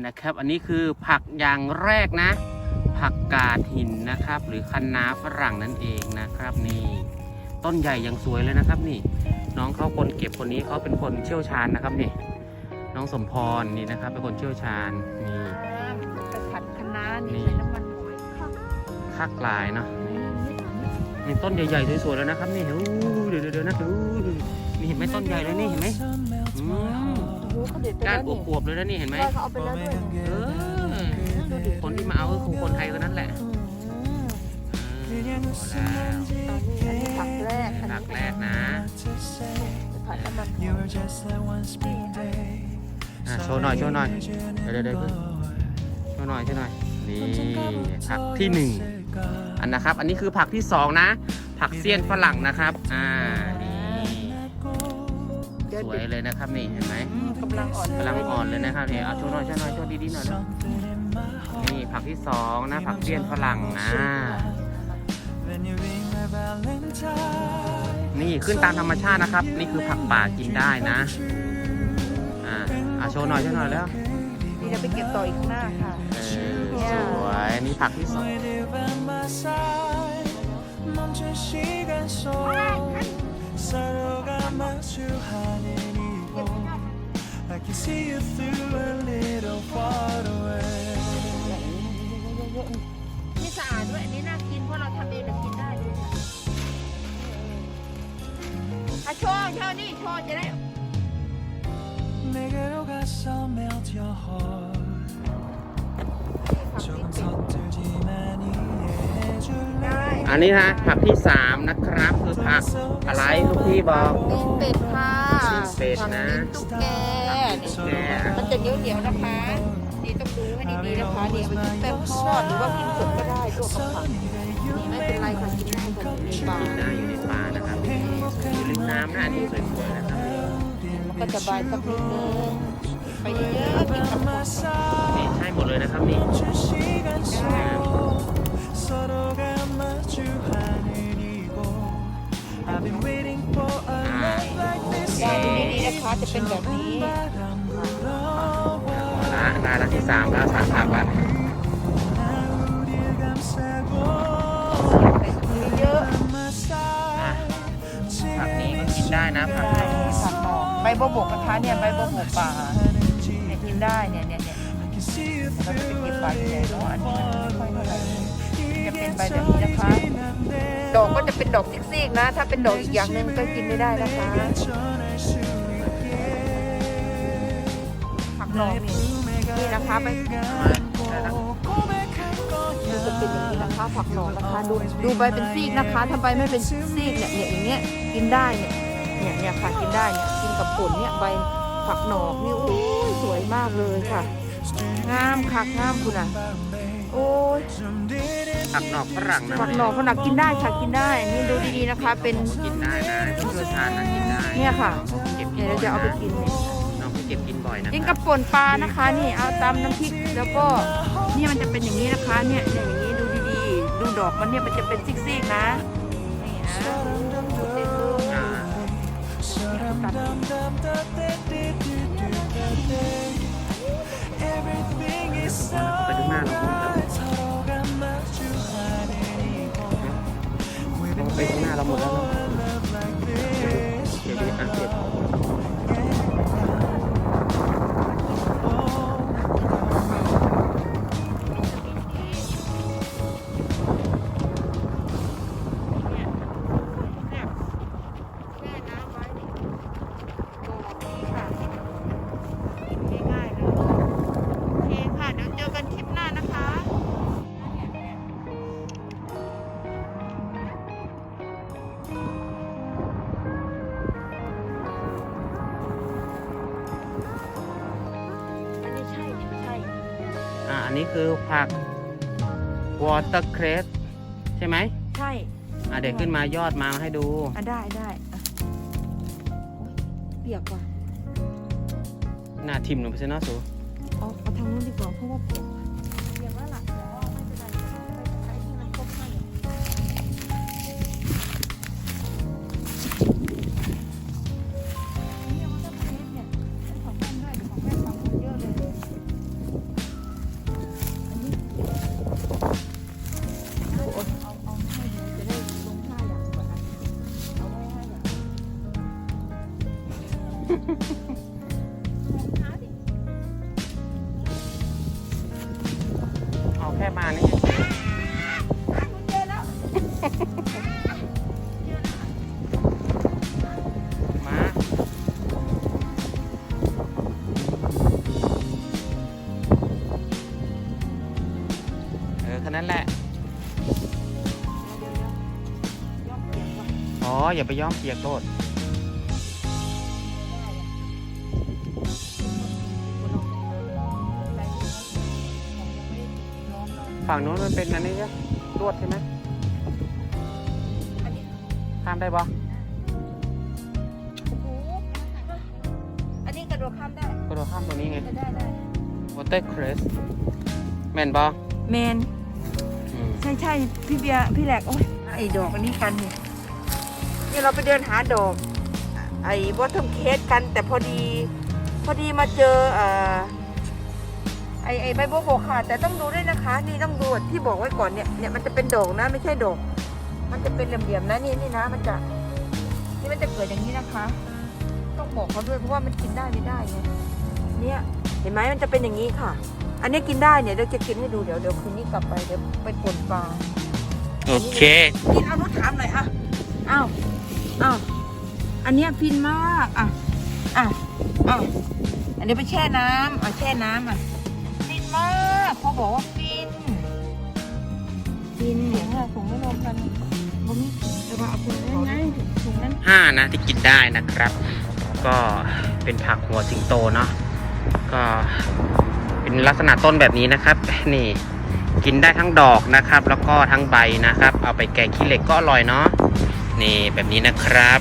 นนะครับ อันนี้คือผักอย่างแรกนะ ผักกาดหินนะครับ หรือคะน้าฝรั่งนั่นเองนะครับนี่ต้นใหญ่อย่างสวยเลยนะครับนี่ น้องเขาคนเก็บคนนี้เขาเป็นคนเชี่ยวชาญนะครับนี่ น้องสมพรนี่นะครับ เป็นคนเชี่ยวชาญนี่กระผัดคะน้านี่นี่ใส่น้ำมันหอยค่ะคักลายเนาะนี่ต้นใหญ่ๆสวยๆแล้วนะครับนี่อู้เดี๋ยวเดี๋ยวๆนะอู้นี่เห็นไหมต้นใหญ่เลยนี่เห็นไหม อืมโอ้โหเขาเด็ดไปก้านแล้วอนี่วบๆเลยนะนี่เห็นไหม ใช่เขาเอาไปแล้วด้วยเนี่ยเออ ดูดิคนที่มาเอาก็คือคนไทยคนนั้นแหละอืมอืมเอาแล้วอันนี้อันนี้ผักแรกอันผันี้กแรกนะผัดน้ำมันห You อย were just that one spring day. อะโชว์หน่อยโชว์หน่อย เดี๋ยวเดี๋ยวเดี๋ยวโชว์หน่อยโชว์หน่อย นี่ผักที่หนึ่งอันนะครับ อันนี้คือผักที่สองนะ ผักเสี้ยนฝรั่งนะครับ อ่า นี่เดี๋ยว สวยเลยนะครับนี่เห็นไหมอืมกำลังอ่อนกำลังอ่อนเลยนะครับนี่เอาโชว์หน่อยโชว์หน่อยโชว์ดีๆหน่อยนะนี่ผักที่สองนะผักเสี้ยนฝรั่งอ่า When you ring my Valentine. นี่ขึ้นตามธรรมชาตินะครับ นี่คือผักป่ากินได้นะอ่าเอาโชว์หน่อยโชว์หน่อยแล้วนี่เดี๋ยวไปเก็บต่ออีกข้างหน้าค่ะเออสวยนี่ผักที่สอง With you by my side. 멈춘 시간 속 서로가 마주하는 이곳 I can see you through a little far away นี่สะอาดด้วยอันนี้น่ากินเพราะเราทำเองเรากินได้ด้วยอ่ะโชว์โชว์นี่โชว์จะได้ 내게로 가서 melt your heart ผัก 조금 ที่ 서툴지만 이해해 줄래 อันนี้ฮะผักที่สามนะครับคือผักอะไรลูกพี่บอกตีนเป็ดค่ะตีนเป็ดนะผักตีนตุ๊กแกนี่แกมันจะเหนียวเหนียวๆนะคะนี่ต้องดูให้ดีๆนะคะนี่เอาไปกินแป้งทอดหรือว่ากินสดก็ได้ตัวกับผักนี่ไม่เป็นไรค่ะกินได้ค่ะในปลากินได้อยู่ในป่านะครับอยู่ริมน้ำนะอันนี้สวยๆนะครับมันก็จะบายสักนิดนึงไปเยอะๆกินกับผักนี่ใช่หมดเลยนะครับนี่ ดาวดูดีๆนะคะจะเป็นแบบนี้นะได้ละที่สามแล้วสามสามวันเยอะผักนี้ก็กินได้นะผักหอมใบบบกนะคะเนี่ยใบโบัวบกปลาเนี่ยกินได้เนี่ยเนี่ยเนี่ยเราจะไปกินปลาใหญ่เนาะอันนี้ไม่ค่อยเท่าไหร่ะเป็นใบแบบนี้นะคะ ดอกก็จะเป็นดอกซิกๆนะ ถ้าเป็นดอกอีกอย่างหนึ่งก็กินไม่ได้นะคะผักหลอกนี่นี่นะคะไปจะเป็นอย่างนี้นะคะผักหลอกนะคะดูดูใบเป็นซีกนะคะ ถ้าใบไม่เป็นซีกเนี่ยเนี่ยอย่างเงี้ยกินได้เนี่ยเนี่ยเนี่ยค่ะกินได้เนี่ยกินกับผลเนี่ยใบผักหนอกนี่โอ้ยสวยมากเลยค่ะ งามค่ะงามคุณอะ โอ้ยผักหนอกฝรั่งนะผักหน่อขนาดกินได้ค่ะกินได้ นี่ดูดีๆนะคะ เป็นกินได้นะผู้เชี่ยวชาญนะกินได้เนี่ยค่ะเก็บกิเดี๋นยวเราบ่อยจะเอาไปนะกินเนี่ยน้องเขาเก็บกินบ่อยนะกินคกัรับบป่นปลานะคะ นี่เอาตำน้ำพริกแล้วก็เนี่ยมันจะเป็นอย่างนี้นะคะเนี่ยเนี่ยอย่างนี้ดูดีๆ ดูดอกมันเนี่ยมันจะเป็นซิกๆนะนี่นะเต็มเลยอ่า Everything is ไปดู ไปข้างหน้าเราหมดแล้วเนาะเดี๋ยวดิอะเก็บ นนี้คือผักวอเตอร์เครสใช่ไหมใช่อ่าเด็กขึ้นมายอดมาให้ดูอะได้ได้อะโอ๊ยเปียกว่ะ หน้าทิมลงไปซะเนาะสู เอาเอาทางนู้นดีกว่าเพราะว่าเปียก อ๋อ อย่าไปย้อมเปียกโทษฝั่งนู้นมันเป็นอันนี้ใช่ลวดใช่ไหมอันนี้ข้ามได้ปะโอ้โหอันนี้กระโดดข้ามได้ก็โดดข้ามตรงนี้ไง ได้ได้ได้ water crest แม่นปะเมนอืมใช่ใช่พี่เบียร์พี่แหลกโอ้ยไอ้ดอกอันนี้กันนี่ นี่เราไปเดินหาดอกไอ้บอททอมเคสกันแต่พอดี พอดีมาเจอเอ่อไอ้ไอ้ใบบัวบกค่ะ แต่ต้องดูด้วยนะคะ นี่ต้องดูที่บอกไว้ก่อนเนี่ยเนี่ยมันจะเป็นดอกนะ ไม่ใช่ดอก มันจะเป็นเหลี่ยมๆนะนี่นี่นะ มันจะนี่มันจะเกิดอย่างนี้นะคะ ต้องบอกเขาด้วยเพราะว่ามันกินได้ไม่ได้ไงเนี่ยเห็นไหมมันจะเป็นอย่างนี้ค่ะ อันนี้กินได้เนี่ยเดี๋ยวจะกินให้ดูเดี๋ยวเดี๋ยวคืนนี้กลับไปเดี๋ยวไปปนปลาโอเคกินเอานุชถามหน่อยอะอ้าว อ้าวอันเนี้ยฟินมากอะอะอะอันนี้ไปแช่น้ำอะแช่น้ำอะฟินมากเขาบอกว่าฟินฟินเนี่ยค่ะถุงไม่รวมกันบ่มีแต่ว่าเอาถุงนั้นไงถุงนั้นห้านะที่กินได้นะครับ ก็เป็นผักหัวสิงโตเนาะก็เป็นลักษณะต้นแบบนี้นะครับ นี่กินได้ทั้งดอกนะครับ แล้วก็ทั้งใบนะครับ เอาไปแกงขี้เหล็กก็อร่อยเนาะ นี่แบบนี้นะครับ